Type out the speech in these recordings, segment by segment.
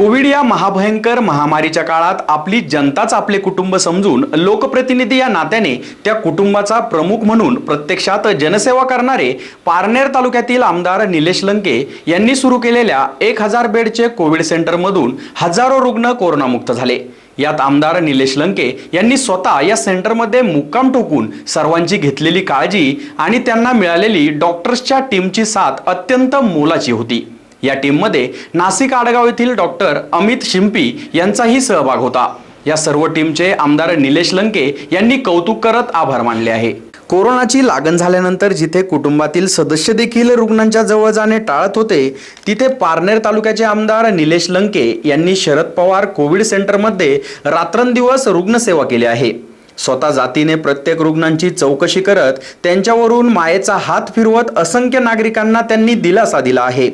Covid या महाभयंकर महामारीच्या काळात आपली जनताच आपले कुटुंब समजून लोकप्रतिनिधी या नात्याने त्या कुटुंबाचा प्रमुख म्हणून प्रत्यक्षात जनसेवा करणारे पारनेर तालुक्यातील आमदार निलेश लंके यांनी सुरू केलेल्या एक हजार बेडचे कोविड सेंटरमधून हजारो रुग्ण कोरोनामुक्त झाले. यात आमदार निलेश लंके यांनी स्वतः या सेंटरमध्ये मुक्काम ठोकून सर्वांची घेतलेली काळजी आणि त्यांना मिळालेली डॉक्टर्सच्या टीमची साथ अत्यंत मोलाची होती. या टीममध्ये नाशिक आडगाव येथील डॉक्टर अमित शिंपी यांचाही सहभाग होता. या सर्व टीमचे आमदार निलेश लंके यांनी कौतुक करत आभार मानले आहे. कोरोनाची लागण झाल्यानंतर जिथे कुटुंबातील सदस्य देखील रुग्णांच्या जवळ जाणे टाळत होते तिथे पारनेर तालुक्याचे आमदार निलेश लंके यांनी शरद पवार कोविड सेंटरमध्ये रात्रंदिवस रुग्णसेवा केली आहे. स्वतः जातीने प्रत्येक रुग्णांची चौकशी करत त्यांच्यावरून मायेचा हात फिरवत असंख्य नागरिकांना त्यांनी दिलासा दिला आहे.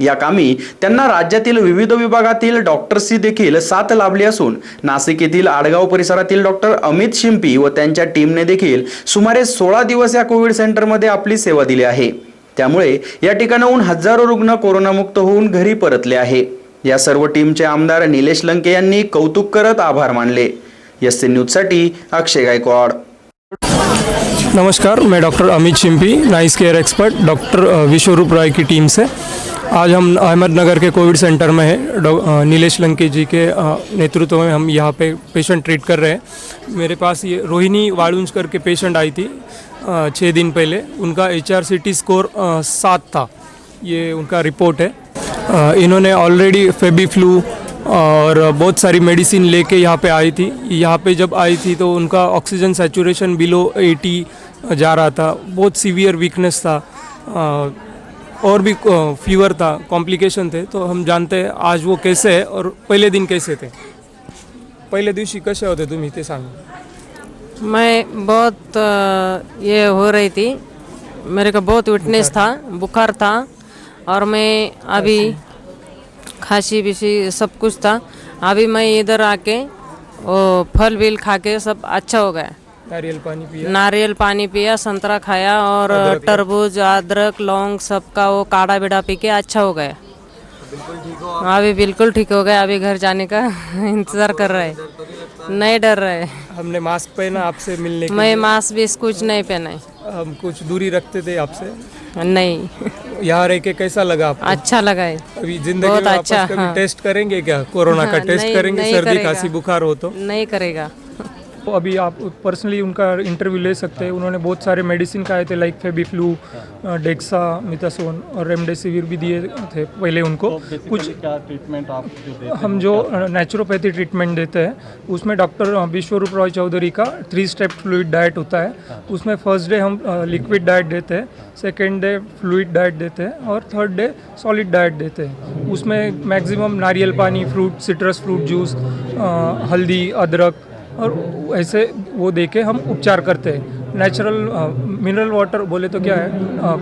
या कामी त्यांना राज्यातील विविध विभागातील डॉक्टर्सची देखील साथ लाभली असून नाशिक येथील आडगाव परिसरातील डॉक्टर अमित शिंपी व त्यांच्या टीमने देखील सुमारे सोळा दिवस या कोविड सेंटरमध्ये आपली सेवा दिली आहे. त्यामुळे या ठिकाणाहून हजारो रुग्ण कोरोनामुक्त होऊन घरी परतले आहे. या सर्व टीमचे आमदार निलेश लंके यांनी कौतुक करत आभार मानले. एस न्यूजसाठी अक्षय गायकवाड. नमस्कार मैं doctor Amit Shimpi nice care expert doctor Vishwaroop Roy की टीम से। आज हम अहमदनगर के कोविड सेंटर में हैं। नीलेश लंके जी के नेतृत्व में हम यहाँ पे पेशेंट ट्रीट कर रहे हैं। मेरे पास ये रोहिणी वाड़ुंजकर के पेशेंट आई थी छः दिन पहले। उनका H R C T score सात था। ये उनका रिपोर्ट है। इन्होंने ऑलरेडी फेबी फ्लू और बहुत सारी मेडिसिन लेके यहाँ पे आई थी। यहाँ पे जब आई थी तो उनका ऑक्सीजन सेचुरेशन बिलो 80 जा रहा था। बहुत सीवियर वीकनेस था। और भी फीवर था कॉम्प्लिकेशन थे तो हम जानते हैं आज वो कैसे है और पहले दिन कैसे थे? पहिले दिवशी कसे होते तुम्ही ते सांगा. मैं बहुत ये हो रही थी. मेरे को बहुत विटनेस था बुखार था और मैं अभी खांसी. बीसी सब कुछ था. अभी मैं इधर आके वो फल विल खा के सब अच्छा हो गया. नारियल पानी पिया। नारियल पानी पिया संतरा खाया और तरबूज अदरक लौंग सबका वो काढ़ा बिड़ा पी के अच्छा हो गया। अभी बिल्कुल ठीक हो गया अभी घर जाने का इंतज़ार कर रहे नहीं डर रहे। हमने मास्क पहना आपसे मिलने के मैं मास्क भी कुछ नहीं पहना है। हम कुछ दूरी रखते थे आपसे। नहीं। यहाँ रह के कैसा लगा आपको? अच्छा लगा है। अभी ज़िंदगी में अच्छा, हाँ। टेस्ट करेंगे क्या? कोरोना का हाँ, टेस्ट नहीं- करेंगे? सर्दी। खांसी बुखार हो तो। नहीं करेगा। अभी आप पर्सनली उनका इंटरव्यू ले सकते हैं। उन्होंने बहुत सारे मेडिसिन खाए थे लाइक फेबी फ्लू डेक्सा मितासोन और रेमडेसिविर भी दिए थे पहले उनको। तो कुछ क्या ट्रीटमेंट आप जो देते हम जो नेचुरोपैथी ट्रीटमेंट देते हैं उसमें डॉक्टर विश्वरूप रॉय चौधरी का थ्री स्टेप फ्लूड डाइट होता है। उसमें फ़र्स्ट डे हम लिक्विड डाइट देते हैं सेकेंड डे फ्लूड डाइट देते हैं और थर्ड डे सॉलिड डाइट देते हैं। उसमें मैक्सिमम नारियल पानी फ्रूट सिट्रस फ्रूट जूस हल्दी अदरक और ऐसे वो दे के हम उपचार करते हैं। नेचुरल मिनरल वाटर बोले तो क्या है?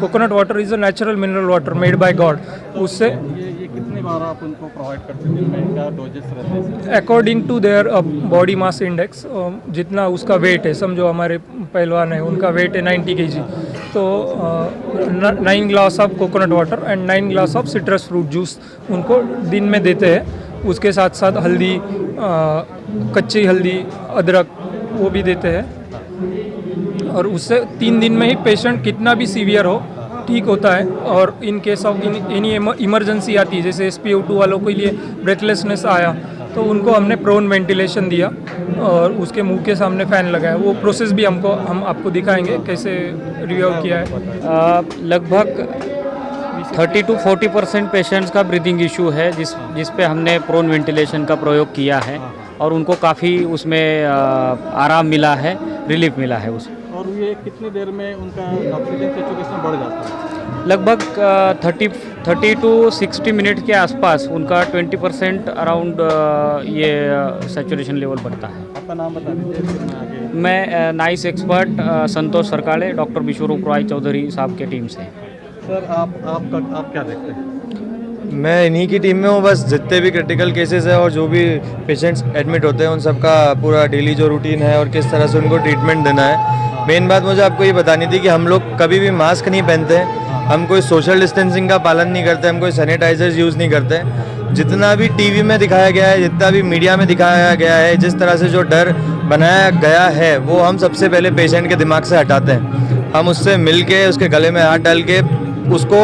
Coconut water is a natural mineral water made by God उससे ये ये कितनी बार आप उनको प्रोवाइड करते हैं? क्या डोजेस रहते हैं? According to their body mass index जितना उसका वेट है समझो हमारे पहलवान है उनका वेट है 90 के तो nine glass of coconut water and nine glass of citrus fruit juice उनको दिन में देते हैं। उसके साथ साथ हल्दी कच्ची हल्दी, अदरक, वो भी देते हैं। और उससे तीन दिन में ही पेशेंट कितना भी सीवियर हो, ठीक होता है। और in case of any emergency आती है जैसे एस पी वालों के लिए ब्रेथलेसनेस आया तो उनको हमने प्रोन वेंटिलेशन दिया और उसके मुँह के सामने फ़ैन लगाया। वो प्रोसेस भी हमको, हम आपको दिखाएँगे कैसे रिव्यू किया है। लगभग 30 टू 40 परसेंट पेशेंट्स का ब्रीदिंग इशू है जिस जिस पे हमने प्रोन वेंटिलेशन का प्रयोग किया है और उनको काफ़ी उसमें आराम मिला है रिलीफ मिला है उसमें और ये कितनी देर में उनका ऑक्सीजन सेचुरेशन बढ़ जाता है? लगभग thirty thirty to sixty minute के आसपास उनका 20 परसेंट अराउंड ये सेचुरेशन लेवल बढ़ता है। आपका नाम बता दीजिए मैं nice expert Santosh Sarkale doctor Biswaroop Roy Chowdhury साहब के टीम से। सर आप आपका आप क्या देखते हैं? मैं इन्हीं की टीम में हूँ बस जितने भी क्रिटिकल केसेस है और जो भी पेशेंट्स एडमिट होते हैं उन सबका पूरा डेली जो रूटीन है और किस तरह से उनको ट्रीटमेंट देना है। मेन बात मुझे आपको ये बतानी थी कि हम लोग कभी भी मास्क नहीं पहनते हम कोई सोशल डिस्टेंसिंग का पालन नहीं करते हम कोई सैनिटाइजर यूज़ नहीं करते। जितना भी टीवी में दिखाया गया है जितना भी मीडिया में दिखाया गया है जिस तरह से जो डर बनाया गया है वो हम सबसे पहले पेशेंट के दिमाग से हटाते हैं। हम उससे मिल के उसके गले में हाथ डाल के उसको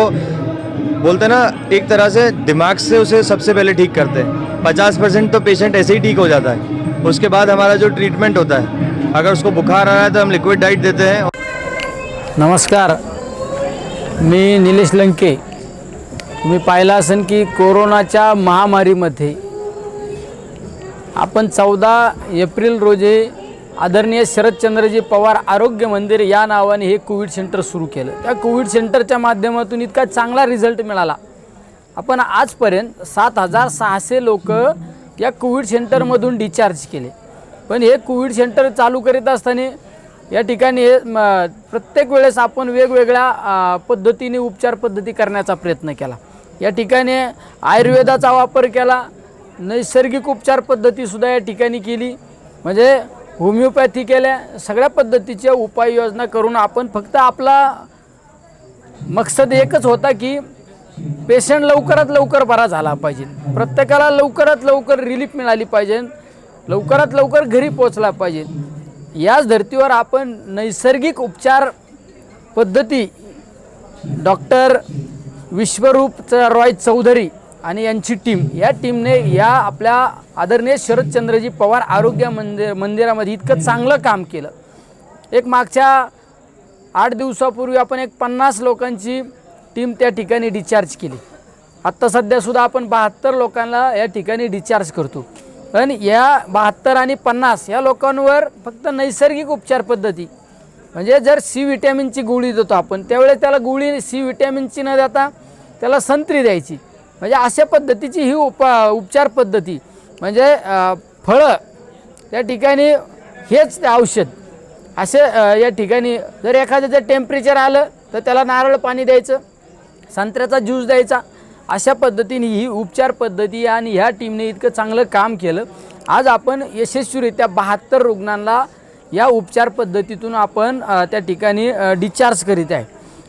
बोलते हैं ना एक तरह से दिमाग से उसे सबसे पहले ठीक करते हैं। पचास परसेंट तो पेशेंट ऐसे ही ठीक हो जाता है। उसके बाद हमारा जो ट्रीटमेंट होता है अगर उसको बुखार आ रहा है तो हम लिक्विड डाइट देते हैं। नमस्कार मी निलेश लंके। तुम्ही पाहिलं असेल की कोरोनाच्या महामारीमध्ये आपण चौदा एप्रिल रोजी आदरणीय शरदचंद्रजी पवार आरोग्य मंदिर या नावाने हे कोविड सेंटर सुरू केलं. त्या कोविड सेंटरच्या माध्यमातून इतका चांगला रिझल्ट मिळाला. आपण आजपर्यंत सात हजार सहाशे लोक या कोविड सेंटरमधून डिस्चार्ज केले. पण हे कोविड सेंटर चालू करीत असताना या ठिकाणी हे प्रत्येक वेळेस आपण वेगवेगळ्या पद्धतीने उपचार पद्धती करण्याचा प्रयत्न केला. या ठिकाणी आयुर्वेदाचा वापर केला. नैसर्गिक उपचार पद्धतीसुद्धा या ठिकाणी केली. म्हणजे होमिओपॅथी केल्या सगळ्या पद्धतीच्या उपाययोजना करून आपण फक्त आपला मकसद एकच होता की पेशंट लवकरात लवकर बरा झाला पाहिजे. प्रत्येकाला लवकरात लवकर रिलीफ मिळाली पाहिजे. लवकरात लवकर घरी पोचला पाहिजे. याच धर्तीवर आपण नैसर्गिक उपचार पद्धती डॉक्टर विश्वरूप रॉय चौधरी आणि यांची टीम या टीमने या आपल्या आदरणीय शरदचंद्रजी पवार आरोग्य मंदिर मंदिरामध्ये इतकं चांगलं काम केलं. एक मागच्या आठ दिवसापूर्वी आपण एक पन्नास लोकांची टीम त्या ठिकाणी डिस्चार्ज केली. आत्ता सध्यासुद्धा आपण बहात्तर लोकांना या ठिकाणी डिस्चार्ज करतो. पण या बहात्तर आणि पन्नास या लोकांवर फक्त नैसर्गिक उपचार पद्धती. म्हणजे जर सी विटॅमिनची गोळी देतो आपण त्यावेळेस त्याला गोळी सी विटॅमिनची न देता त्याला संत्री द्यायची. म्हणजे अशा पद्धतीची ही उप उपचार पद्धती. म्हणजे फळं त्या ठिकाणी हेच ते औषध. असे या ठिकाणी जर एखाद्याचं टेम्परेचर आलं तर त्याला नारळ पाणी द्यायचं संत्र्याचा ज्यूस द्यायचा. अशा पद्धतीने ही उपचार पद्धती आणि ह्या टीमने इतकं चांगलं काम केलं. आज आपण यशस्वीरित्या बहात्तर रुग्णांना या उपचार पद्धतीतून आपण त्या ठिकाणी डिस्चार्ज करीत आहे.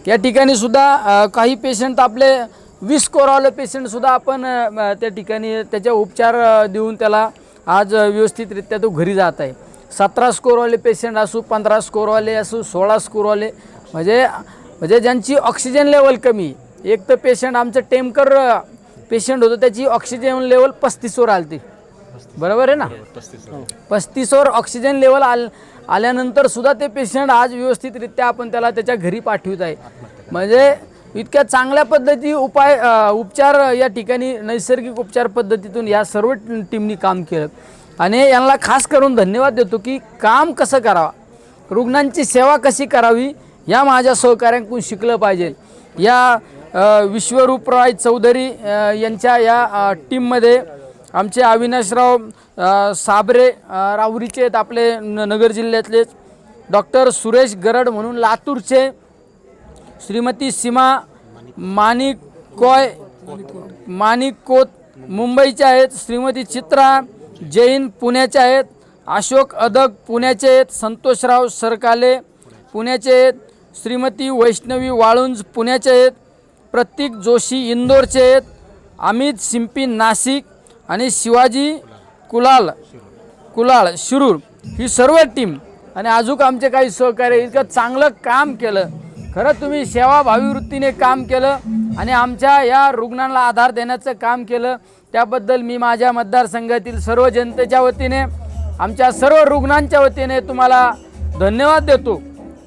या ठिकाणी सुद्धा काही पेशंट आपले वीस कोरावले पेशंटसुद्धा आपण त्या ठिकाणी त्याच्या उपचार देऊन त्याला आज व्यवस्थितरित्या तो घरी जात आहे. सतरा स्कोरवाले पेशंट असू पंधरा स्कोरवाले असू सोळा स्कोरवाले म्हणजे म्हणजे ज्यांची ऑक्सिजन लेवल कमी एक तर पेशंट आमचं टेमकर पेशंट होतं त्याची ऑक्सिजन लेवल पस्तीसवर आलती. बरोबर आहे ना? पस्तीसवर ऑक्सिजन लेवल आल आल्यानंतर सुद्धा ते पेशंट आज व्यवस्थितरित्या आपण त्याला त्याच्या घरी पाठवित आहे. म्हणजे इतक्या चांगल्या पद्धती उपाय उपचार या ठिकाणी नैसर्गिक उपचार पद्धतीतून या सर्व टीमनी काम केलं. आणि यांना खास करून धन्यवाद देतो की काम कसं करावं रुग्णांची सेवा कशी करावी या माझ्या सहकाऱ्यांकडून शिकलं पाहिजे. या विश्वरूप राय चौधरी यांच्या या टीममध्ये आमचे अविनाशराव साबरे राहुरीचे आहेत आपले न नगर जिल्ह्यातलेच डॉक्टर सुरेश गरड म्हणून लातूरचे. श्रीमती सीमा माणिक कॉय माणिक कोत मुंबईच्या आहेत. श्रीमती चित्रा जैन पुण्याच्या आहेत. अशोक अदक पुण्याचे आहेत. संतोषराव सरकाले पुण्याचे आहेत. श्रीमती वैष्णवी वाळुंज पुण्याचे आहेत. प्रतीक जोशी इंदोरचे आहेत. अमित सिंपी नाशिक आणि शिवाजी कुलाल कुलाळ शिरूर. ही सर्व टीम आणि अजूक आमचे काही सहकार्य इतकं चांगलं काम केलं. खरं तुम्ही सेवाभावी वृत्तीने काम केलं आणि आमच्या या रुग्णांना आधार देण्याचं काम केलं त्याबद्दल मी माझ्या मतदारसंघातील सर्व जनतेच्या वतीने आमच्या सर्व रुग्णांच्या वतीने तुम्हाला धन्यवाद देतो.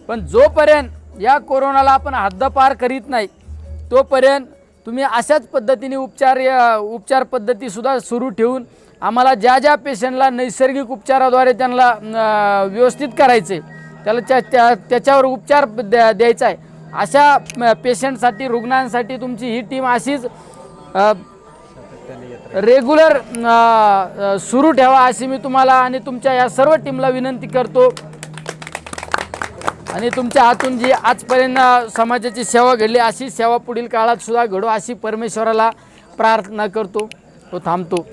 पण जोपर्यंत या कोरोनाला आपण हद्दपार करीत नाही तोपर्यंत तुम्ही अशाच पद्धतीने उपचार या- उपचार पद्धतीसुद्धा सुरू ठेवून आम्हाला ज्या ज्या पेशंटला नैसर्गिक उपचाराद्वारे त्यांना व्यवस्थित करायचे त्याला त्या त्या त्याच्यावर उपचार द्या द्यायचा आहे. अशा पेशंटसाठी रुग्णांसाठी तुमची ही टीम अशीच रेग्युलर सुरू ठेवा अशी मी तुम्हाला आणि तुमच्या या सर्व टीमला विनंती करतो. आणि तुमच्या हातून जी आजपर्यंत समाजाची सेवा घडली अशी सेवा पुढील काळात सुद्धा घडो अशी परमेश्वराला प्रार्थना करतो. तो थांबतो.